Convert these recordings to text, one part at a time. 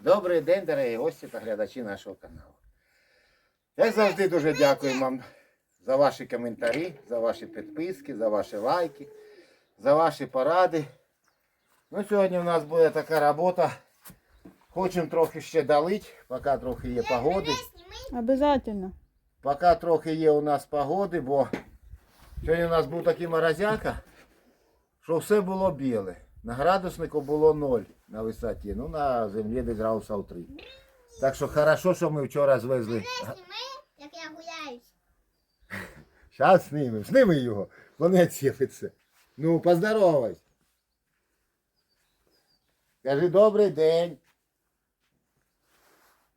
Добрий день, дорогі гості та глядачі нашого каналу. Як завжди, дуже дякую вам за ваші коментарі, за ваші підписки, за ваші лайки, за ваші поради. Ну, сьогодні у нас буде така робота. Хочемо трохи ще долити, поки трохи є погоди. Обязательно. Поки трохи є у нас погоди, бо сьогодні у нас був такий морозяка, що все було біле. На градуснику було 0 на висоті, ну на землі десь градусів 3. Так що хорошо, що ми вчора звезли. Як я гуляюсь. Зараз знімемо, зніми його, вони відсіпиться. Ну, поздоровайся. Кажи добрий день.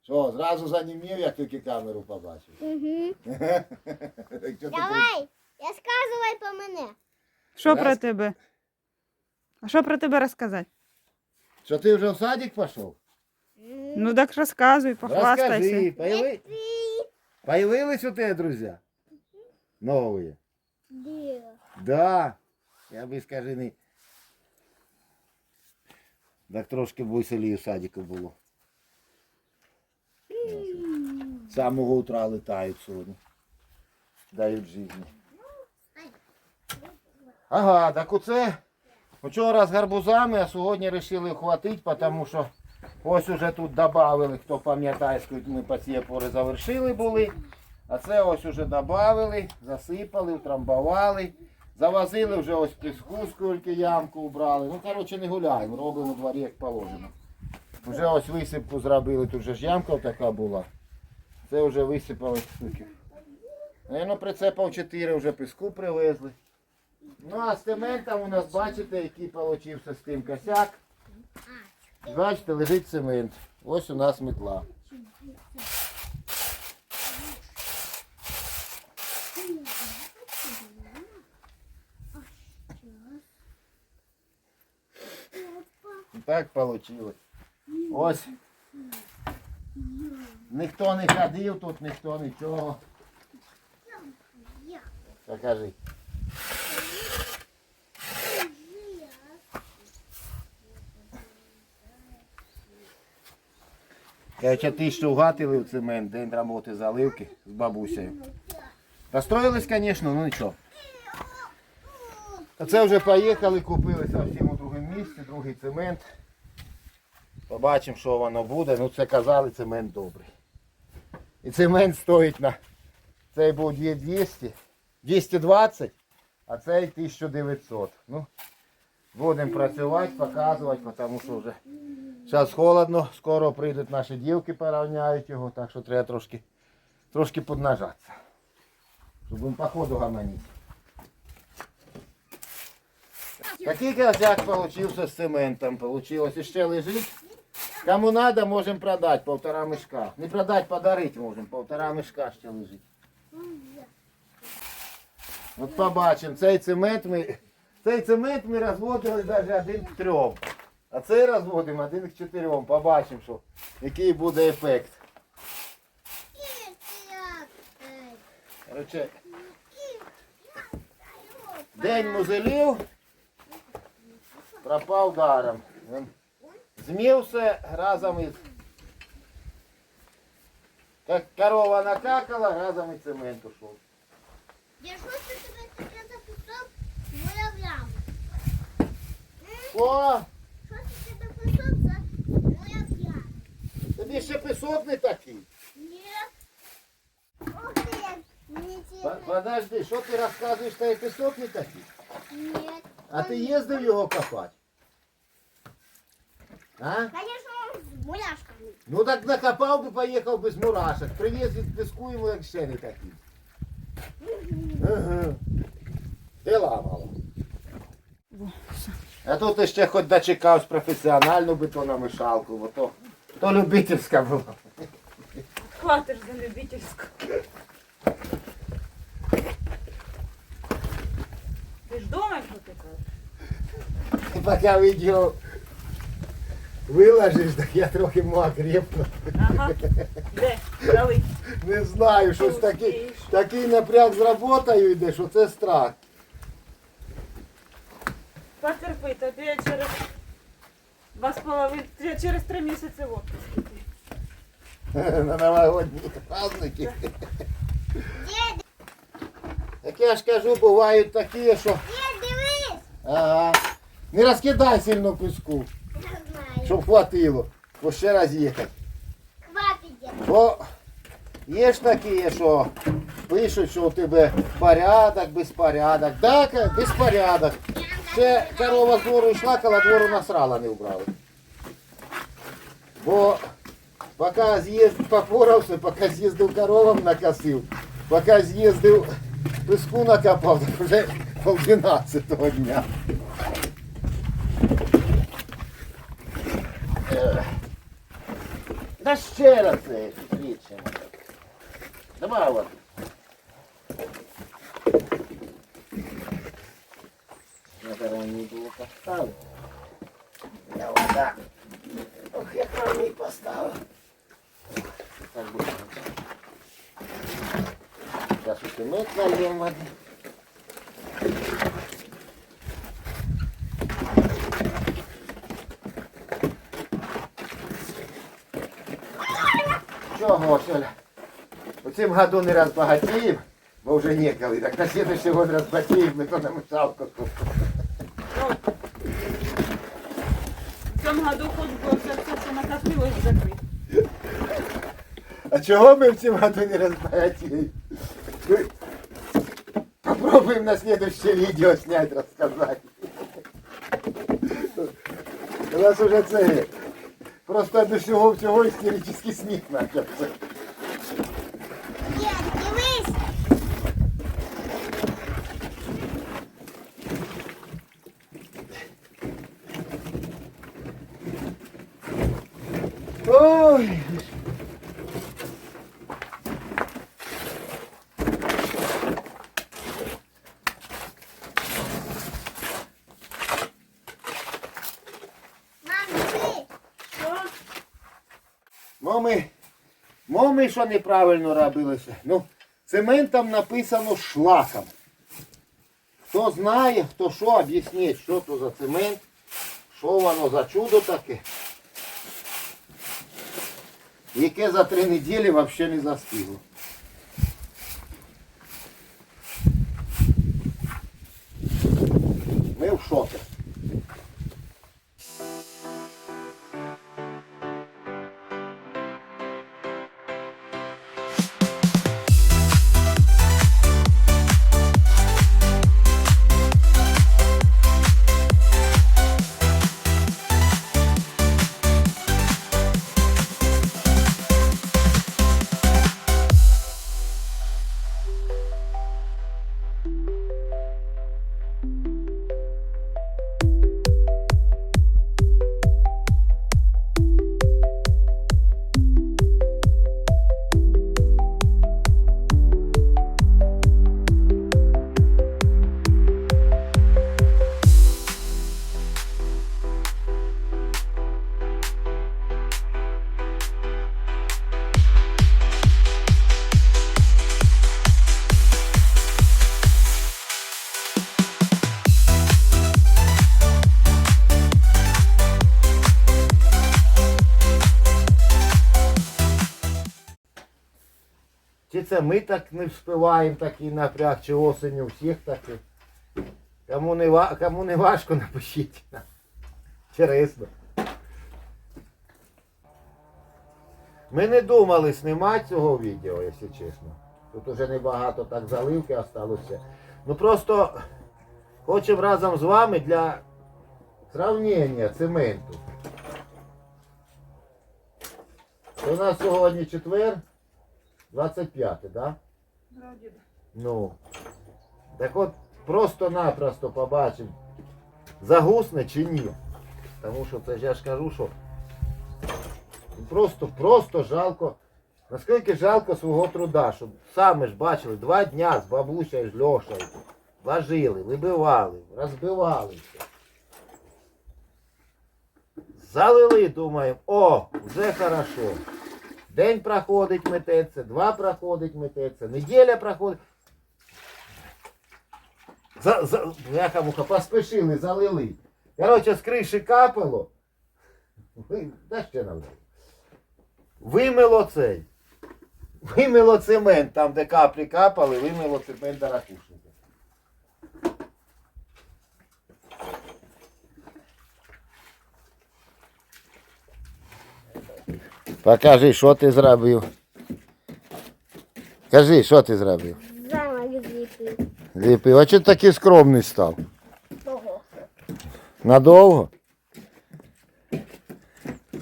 Що, зразу занімів, як тільки камеру побачив. Угу. Так що ти Давай, розказувай про мене. Що Раз. про тебе? А що про тебе розказати? Що ти вже в садик пішов? Ну так розказуй, похвастайся. Розкажи, появи... появились у тебе друзі? Новые. Де? Да. Я би скажи не. Так трошки веселі в садику було. З самого утра летають сьогодні. Дають життя. Ага, так оце вчора з гарбузами, а сьогодні вирішили хватити, тому що ось уже тут додали, хто пам'ятає, скільки ми посіпори завершили були. А це ось уже додали, засипали, утрамбували. Завозили вже ось піску, скільки ямку убрали. Ну, коротше, не гуляємо, робимо у дворі як положено. Вже ось висипку зробили, тут же ж ямка така була. Це вже висипали скільки. Наверно, прицепав 4 вже піску привезли. Ну а з цементом у нас бачите, який получився з тим косяк. Бачите, лежить цемент. Ось у нас метла. Так вийшло. Ось. Ніхто не ходив тут, ніхто нічого. Покажи. Короче, ти що вгатили в цемент, день роботи заливки з бабусею. Розстроїлись, звісно, ну нічого. Це вже поїхали, купили зовсім у другому місці, другий цемент. Побачимо, що воно буде. Ну це казали, цемент добрий. І цемент стоїть на цей був 2200, 220, а цей 1900. Ну, будемо працювати, показувати, тому що вже зараз холодно, скоро прийдуть наші дівки, порівняють його, так що треба трошки, трошки поднажатися. Щоб їм по ходу гаманити. Такий козяк получился з цементом. Получилось ще лежить. Кому надо, можемо продати полтора мішка. Не продати, подарити можемо. Полтора мішка ще лежить. От побачимо, цей цемент ми, цей цемент ми розводили навіть один к трьом. А цей розводимо один к чотирьом. Побачимо, що, який буде ефект. Короче, день музелів пропав даром. Він Змівся разом із. Як корова накакала, разом і цемент ушов. Я що ти тебе таке записав? Моя вляма. О, тобі ще пісок не такий. Ні. Ох ти, як мені По- цікаво. Подожди, що ти розказуєш, що і пісок не такий? Ні. А ти їздив його копати? А? Конечно, з муляшками. Ну так накопав би, поїхав би з мурашок. Привіз від піску йому як ще не такий. Ага. Дела мало. А тут ще хоч дочекався професіональну бетономішалку, бо то, то любительська була. Хватиш за любительську. Ти ж думаєш, що ти кажеш? І поки відео виложиш, так я трохи окрепну. Ага. Де? Дали. Не знаю, щось такий, такий напряг з роботою йде, що це страх. Потерпи, тобі через Два з половиною, через три місяці в отпуск. На новогодні праздники. Так я ж кажу, бувають такі, що. дід, дивись. Ага. Не розкидай сильно піску, Я знаю. щоб хватило. Бо ще раз їхати. Хватить, дід. Бо є ж такі, що пишуть, що у тебе порядок, безпорядок. Так, безпорядок. Ще корова з двору йшла, коло двору насрала не вбрали. Бо поки з'їзд попорався, поки з'їздив коровам накосив, поки з'їздив піску накопав, так вже пол 12 дня. Ех. Да ще раз це рідше. Давай от. Я зараз не було поставив. Я вода. Ох, я там і поставив. Так буде. Зараз у кимет нальємо води. Чого, Шеля? У цім году не розбагатіємо, бо вже ніколи. Так на следующий год розбагатіємо, ми то на мешалку купимо. году хоч би все, все, що накопилось, закрити. А чого ми в цьому году не розбагатіємо? Ми Попробуем на следующее видео снять, рассказать. У нас уже це просто до всього всього істеричний сміх почався. Моми, моми, що неправильно робилося. Ну, цементом написано шлаком. Хто знає, хто що, об'ясніть, що то за цемент, що воно за чудо таке. Яке за три неділі взагалі не застигло. Це ми так не вспіваємо такий напряг, чи осінь у всіх такий. Кому не, кому не важко, напишіть. Інтересно. Ми не думали знімати цього відео, якщо чесно. Тут уже небагато так заливки осталося. Ну просто хочемо разом з вами для сравнення цементу. У нас сьогодні четвер, 25, так? Да? Вроді. Ну. Так от просто-напросто побачимо, загусне чи ні. Тому що це ж я ж кажу, що просто, просто жалко. Наскільки жалко свого труда, щоб самі ж бачили, два дня з бабусею, з Льошею ложили, вибивали, розбивалися. Залили, думаємо, о, вже хорошо. День проходить мететься, два проходить мететься, неділя проходить. За, за, бляха муха, поспішили, залили. Коротше, з криші капало. Ви- Де ще нам? Вимило цей. Вимило цемент, там де каплі капали, вимило цемент до ракушника. Покажи, що ти зробив. Кажи, що ти зробив. Замок зліпив. Ліпив. А чого такий скромний став? Того. Надовго?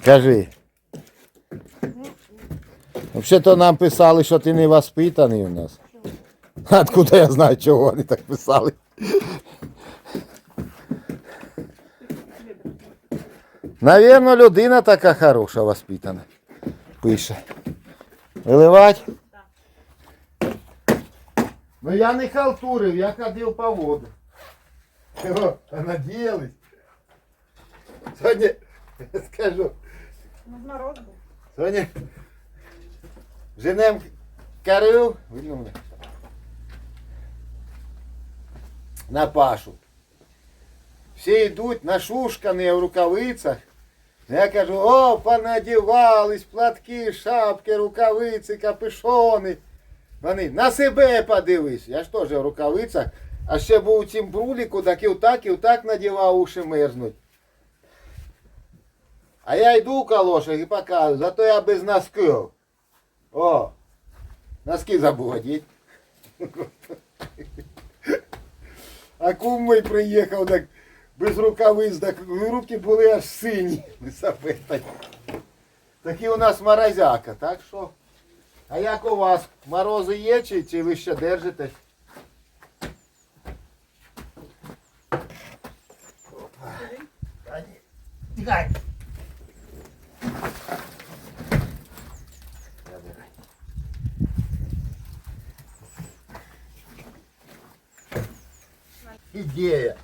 Кажи. Взагалі-то нам писали, що ти не воспитаний у нас. Откуда я знаю, чого вони так писали? Навірно, людина така хороша, воспитана. Пише. Виливать? Ну я не халтурив, я ходив по воду. Чого? А надіялись? Сьогодні, скажу, Ну, мороз був. сьогодні женем корив, видно мене? на пашу. Всі йдуть нашушкані в рукавицях. Я кажу, о, понадівались, платки, шапки, рукавиці, капюшони. Вони на себе подивись. Я ж теж в рукавицях, а ще був у цім бруліку, так і отак, і отак надівав уші мерзнуть. А я йду в калошах і показую, зато я без носків. О, носки забув одіть. А кум мій приїхав так без рукавиць, так руки були аж сині. Лисапетай. Такі у нас морозяка, так що? А як у вас? Морози є чи, чи ви ще держитесь? Тікай. Забирай.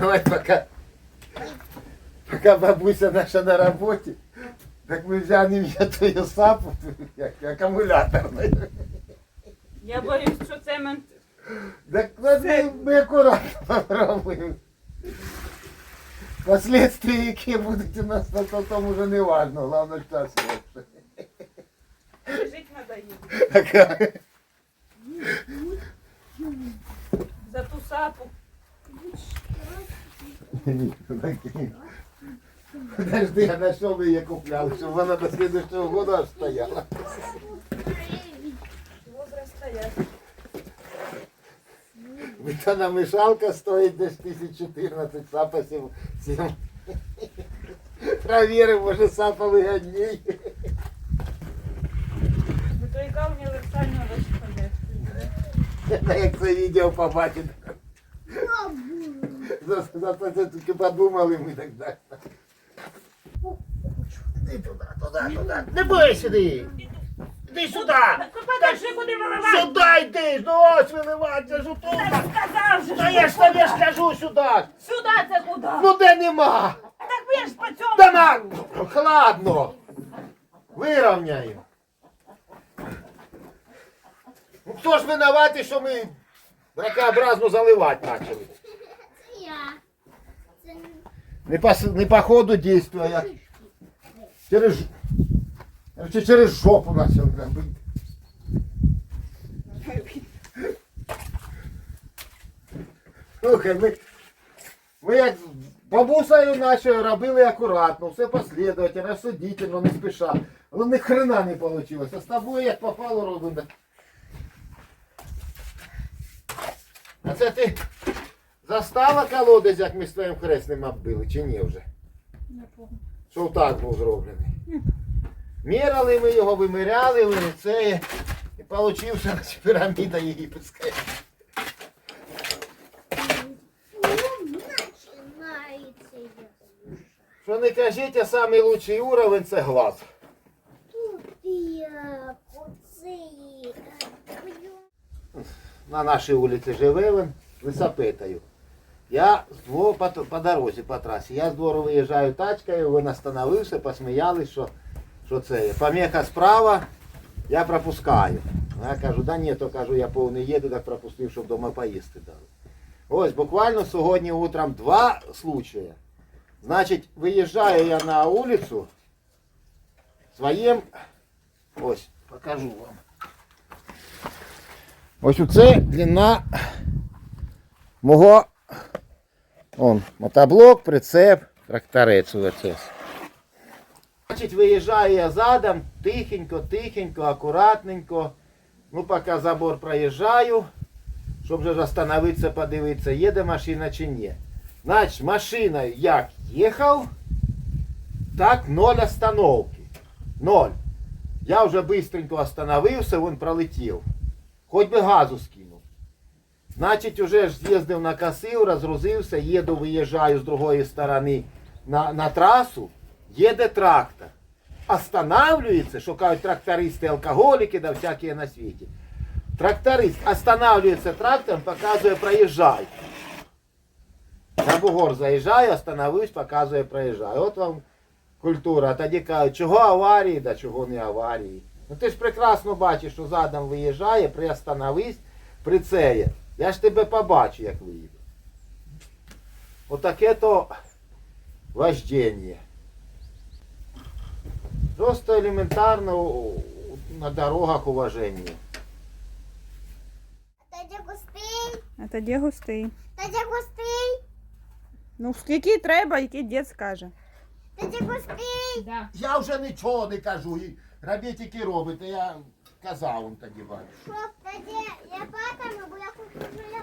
Давай пока, пока бабуся наша на работе, так мы взянем эту сапу, як акумуляторную. Я боюсь, що цемент Так вот мы, мы аккуратно попробуем. Последствия, які будуть у нас, то, там уже не важно, главное час лучше. жити надоїло. Така. За ту сапу. Ні, такі. Подожди, а на що ви її купляли? Щоб вона до слідчого года аж стояла. Та мешалка стоїть десь 1014, сапа 7. 7. Провірив, може сапа вигідній. Ну то яка універсальна вишка. Та як це відео побачить. За, за це це тільки подумали ми так далі. Іди туди, туди, туди. Не бойся сюди. Іди сюди. Куди виливати. Сюди йди, ну ось виливати, ж тут. Сказав же, Та я ж тобі скажу сюди. Сюди це куди? Ну де нема? Так ви ж по цьому. Та на, хладно. Вирівняємо. Ну, хто ж винуватий, що ми ракообразно заливати почали? Це я. Це Не по, с- не по ходу действия, а як через, ж- короче, через жопу почав робити. Слухай, ми, ми як з бабусею нашою робили акуратно, все послідовательно, розсудительно, не спіша. Але ні хрена не вийшло. А з тобою як попало робимо. А це ти застала колодязь, як ми з твоїм хресним оббили, чи ні вже? Не помню. Що так був зроблений. Міряли ми його, виміряли, ви це, і наче піраміда єгипетська. Що не кажіть, а самий лучший уровень це глаз. Тут я, оцей. На нашій вулиці живе він, лисапетаю. Я з двору по, по дорозі, по трасі. Я з двору виїжджаю тачкою, він остановився, посміялись, що, що це є. Помеха справа, я пропускаю. Я кажу, да ні, то кажу, я повний їду, так пропустив, щоб вдома поїсти дали. Ось буквально сьогодні утром два случаї. Значить, виїжджаю я на вулицю своїм. Ось, покажу вам. Ось оце длина мого он, мотоблок, прицеп, тракторець УВЦС. Значить, виїжджаю я задом, тихенько, тихенько, акуратненько. Ну, поки забор проїжджаю, щоб вже ж остановитися, подивитися, їде машина чи ні. Значить, машина як їхав, так ноль остановки. Ноль. Я вже быстренько остановився, він пролетів. Хоч би газу скинув. Значить, уже ж з'їздив на косив, розгрузився, їду, виїжджаю з другої сторони на, на трасу, їде трактор. Останавливается, що кажуть трактористи, алкоголики, да всякі на світі. Тракторист останавливается трактором, показує проїжджай. На бугор заїжджаю, остановився, показує проїжджай. От вам культура. Тоді кажуть, чого аварії, да чого не аварії. Ну ти ж прекрасно бачиш, що задом виїжджає, приостановись, прицеє. Я ж тебе побачу, як виїде. Отаке то вождення. Просто елементарно на дорогах уваження. Дядя густий, А тоді густий. дядя густий, Ну, скільки треба, який дід скаже. дядя густий. Да. Я вже нічого не кажу. і Робіть, які робите, я казав вам тоді бачу. Що, тоді лопатами, бо я хочу вже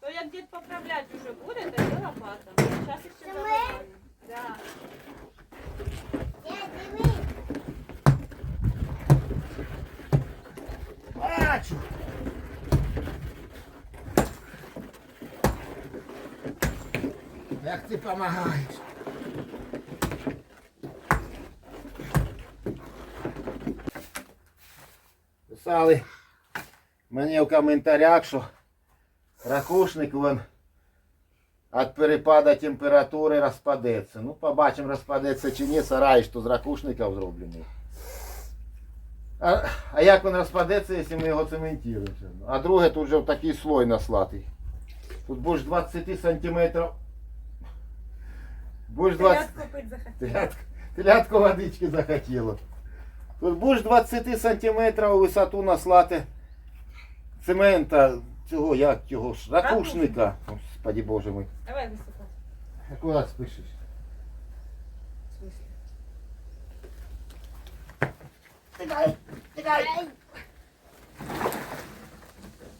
То як дід поправляти вже буде, тоді лопата. Зараз ще Це ми? заливаємо. Да. Я дивись. Бачу. Як ти допомагаєш? Писали мені в коментарях, що ракушник вон від перепаду температури розпадеться. Ну, побачимо, розпадеться чи ні, сарай, що з ракушників зроблений. А, а як він розпадеться, якщо ми його цементуємо? А друге тут вже такий слой наслатий. Тут будеш 20 сантиметрів. Будеш 20... Телятку пить водички захотіло. Тут будеш 20 сантиметрів у висоту наслати цемента, цього, як його ж, ракушника. Господи боже мой. Давай висипай. А куди спишеш? В смысле? Тикай, тикай.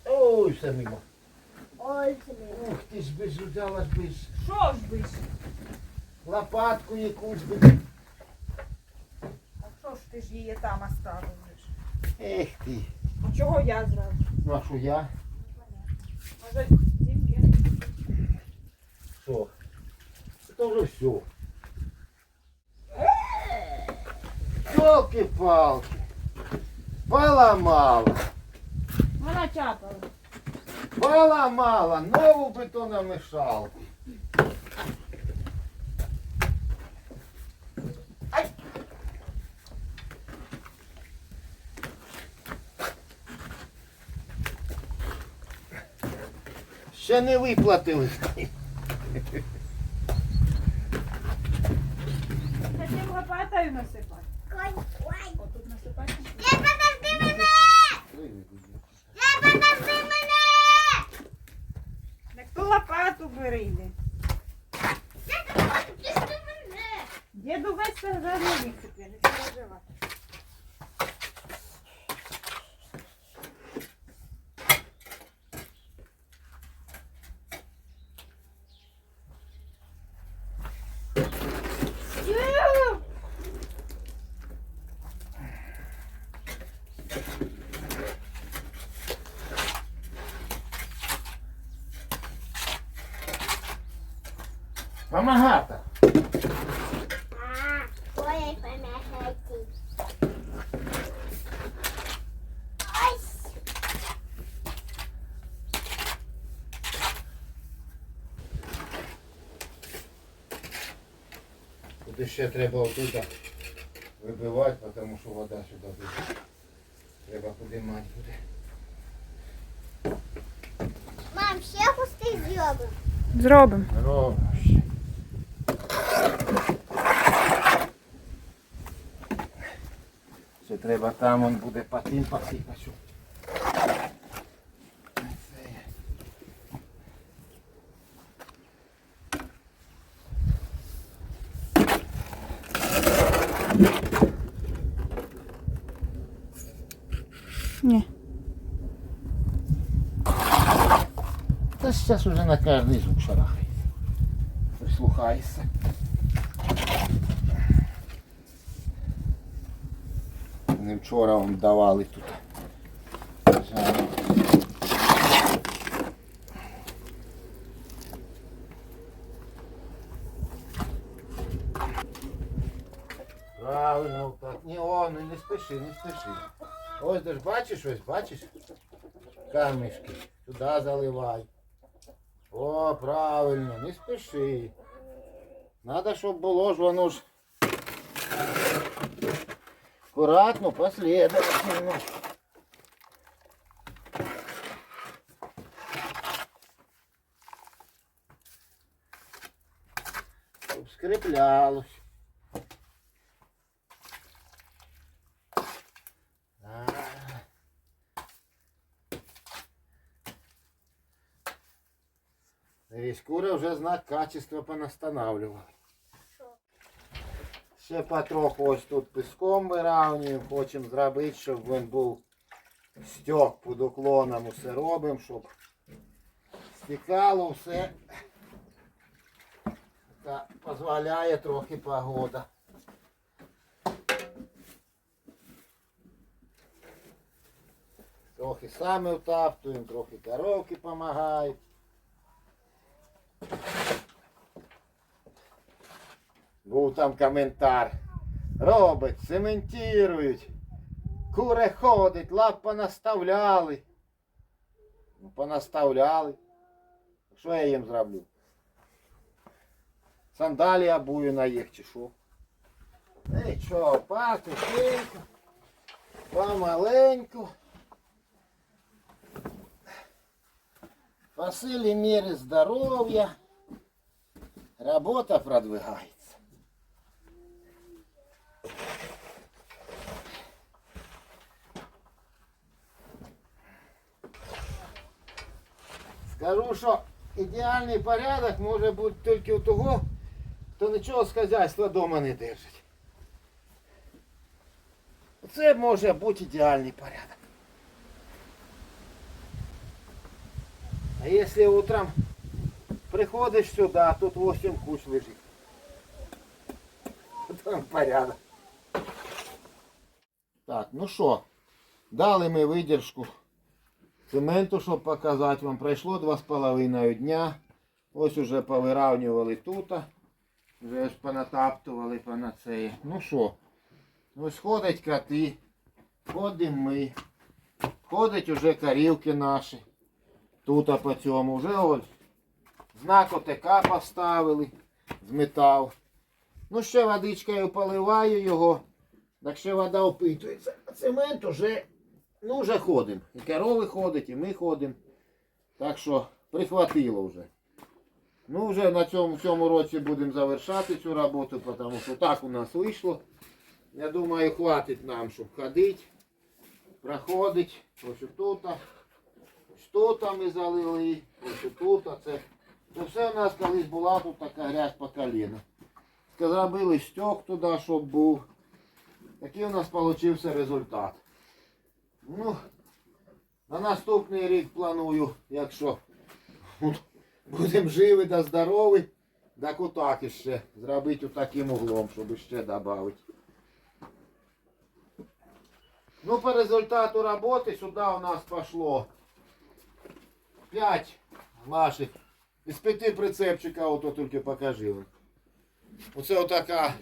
Ой, все мимо. Ой, блін. Ух ти ж би ж взяла ж би ж. Що ж биш? Лопатку якусь би. Її там оставив? Ех ти. А чого я зразу? Ну а що я? Може, тим є? Що? Це вже все. Йолки-палки. Поламала. Вона чапала. Поламала нову бетономішалку. Ще не виплатили. Хотів лопатою насипати. Отут насипати. Я подожди мене! Я подожди мене! Так ту лопату бери йди. Я подожди мене! Діду весь це загнув тепер, не переживай. Тут ще треба отут вибивати, тому що вода сюди буде. Треба подимати буде. Мам, ще пустий зробимо. Зробимо. Зробимо. Ще треба там, он буде патин посипати. Зараз уже на кожний звук шарахає. Прислухайся. Вони вчора вам давали тут. Правильно, так. Ні, о, ну не спіши, не спіши. Ось де ж бачиш ось, бачиш? Камішки. Туди заливай. О, правильно, не спіши. Надо, щоб було ж воно ж. Аккуратно, последовательно. Щоб Дивись, кури вже знак качества понастанавливали. Ще потроху ось тут піском виравнюємо, хочемо зробити, щоб він був стьок під уклоном, усе робимо, щоб стікало все. Та дозволяє трохи погода. Трохи самі втаптуємо, трохи коровки допомагають. Був там коментар. Робить, цементують. Кури ходить, лап понаставляли. Ну, понаставляли. Що я їм зроблю? Сандалі обую на їх чи що? Ей, що, потихеньку, помаленьку. По силі міри здоров'я. Работа продвигається. Скажу, що ідеальний порядок може бути тільки у того, хто нічого з хазяйства вдома не держить. Це може бути ідеальний порядок. А якщо утром приходиш сюди, а тут 8 куч лежить. Там порядок. Так, ну що, дали ми видержку цементу, щоб показати вам. Пройшло 2,5 дня. Ось уже повиравнювали тут. Вже ж понатаптували панацеї. Ну що, ось ходять коти, ходимо ми. Ходять уже корівки наші. Тут по цьому вже ось знак ОТК поставили з метал. Ну ще водичкою поливаю його. Так ще вода опитується. А цемент уже, ну вже ходимо. І корови ходять, і ми ходимо. Так що прихватило вже. Ну вже на цьому, цьому році будемо завершати цю роботу, тому що так у нас вийшло. Я думаю, хватить нам, щоб ходити, проходить. Ось тут. Тут ми залили, ось тут. Це, це все у нас колись була тут така грязь по коліна. Зробили стьок туди, щоб був. Такий у нас вийшов результат. Ну, на наступний рік планую, якщо будемо живі та здорові, так отак іще зробити таким углом, щоб ще додати. Ну, по результату роботи сюди у нас пішло 5 наших. Із п'яти прицепчика, ото тільки покажи. Оце отака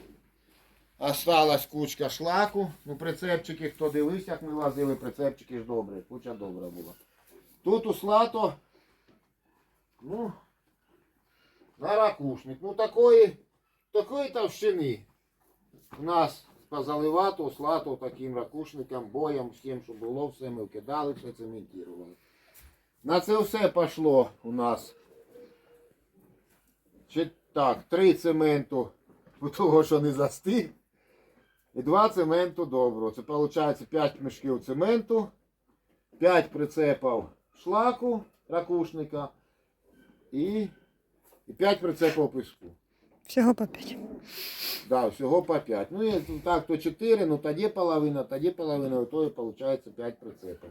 осталась кучка шлаку. Ну, прицепчики, хто дивився, як ми лазили, прицепчики ж добрі, куча добра була. Тут услато, ну, на ракушник. Ну такої, такої товщини у нас позаливато, услато таким ракушником, боєм, всім, що було, все ми вкидали, все цементували. На це все пішло у нас. Чи так, три цементу, того, що не застиг. і 2 цементу доброго. Це виходить 5 мішків цементу, 5 прицепів шлаку ракушника і, і 5 прицепів піску. Всього по п'ять. Да, всього по 5. Ну, і так, то 4, ну тоді половина, тоді половина, то і виходить 5 прицепів.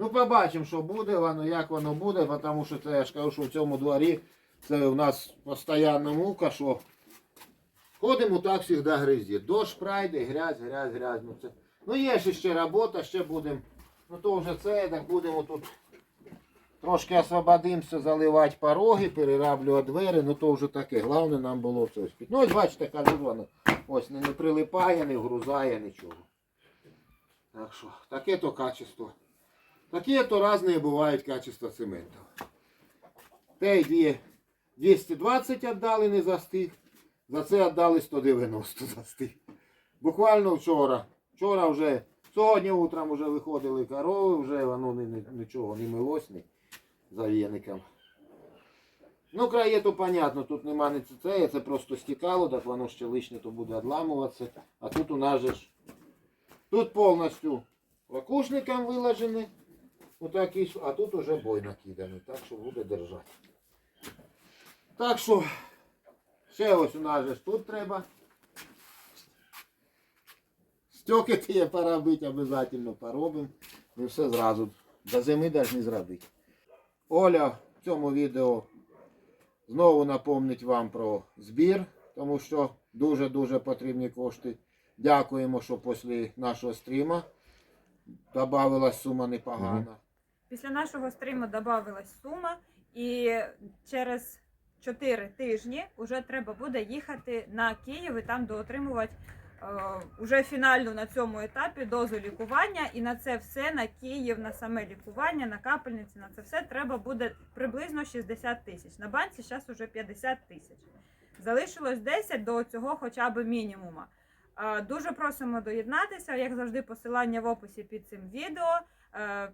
Ну, побачимо, що буде воно, як воно буде, тому що це я ж кажу, що в цьому дворі це у нас постійна мука, що ходимо так завжди гризі. Дощ пройде, грязь, грязь, грязь. Ну, це... ну є ще ще робота, ще будемо. Ну то вже це, так будемо тут трошки освободимося, заливати пороги, перераблювати двері, ну то вже таке. Головне нам було все успіти. Ну ось бачите, кажу, воно ось не, не прилипає, не вгрузає нічого. Так що, таке то качество. Такі то різні бувають качества цементу. Те дві 220 віддали не застиг. За це віддали 190 застиг. Буквально вчора. Вчора вже, сьогодні утром вже виходили корови, вже воно ні- ні- нічого не милось ні за віником. Ну, крає то понятно, тут нема не це, це просто стікало, так воно ще лишнє то буде відламуватися. А тут у нас же ж тут повністю ракушником виложений. Отакий, а тут уже бой накиданий, так що буде держати. Так що, ще ось у нас же тут треба. Стьоки ті пора бити, обов'язково поробимо. Ми все зразу до зими не зробити. Оля в цьому відео знову напомнить вам про збір, тому що дуже-дуже потрібні кошти. Дякуємо, що після нашого стріма додавалась сума непогана. Після нашого стриму додавалась сума, і через 4 тижні вже треба буде їхати на Київ і там доотримувати е, уже фінальну на цьому етапі дозу лікування. І на це все на Київ, на саме лікування, на капельниці, на це все треба буде приблизно 60 тисяч. На банці зараз уже 50 тисяч. Залишилось 10 до цього хоча б мінімума. Е, Дуже просимо доєднатися, як завжди, посилання в описі під цим відео. Е,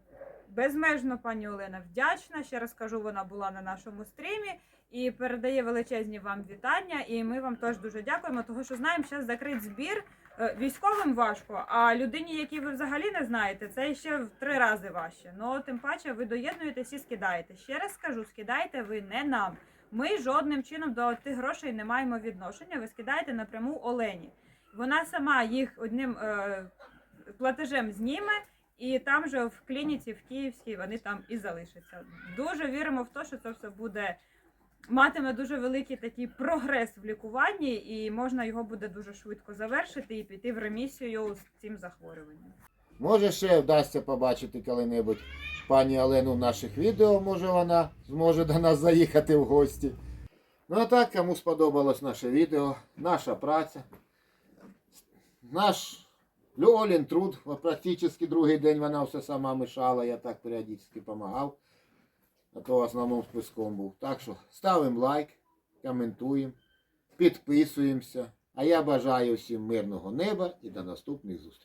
Безмежно пані Олена вдячна. Ще раз кажу, вона була на нашому стрімі і передає величезні вам вітання. І ми вам теж дуже дякуємо, тому що знаємо, що закрити збір е, військовим важко, а людині, які ви взагалі не знаєте, це ще в три рази важче. Ну тим паче ви доєднуєтесь і скидаєте. Ще раз скажу, скидаєте ви не нам. Ми жодним чином до тих грошей не маємо відношення. Ви скидаєте напряму Олені. Вона сама їх одним е, платежем зніме. І там же в клініці в Київській вони там і залишаться. Дуже віримо в те, що це все буде матиме дуже великий такий прогрес в лікуванні, і можна його буде дуже швидко завершити і піти в ремісію з цим захворюванням. Може ще вдасться побачити коли-небудь пані Олену в наших відео, може вона зможе до нас заїхати в гості. Ну а так, кому сподобалось наше відео, наша праця, наш Льолін труд, практично другий день вона все сама мішала, я так періодично допомагав. А то в основному списком був. Так що ставимо лайк, коментуємо, підписуємося. А я бажаю всім мирного неба і до наступних зустрічей.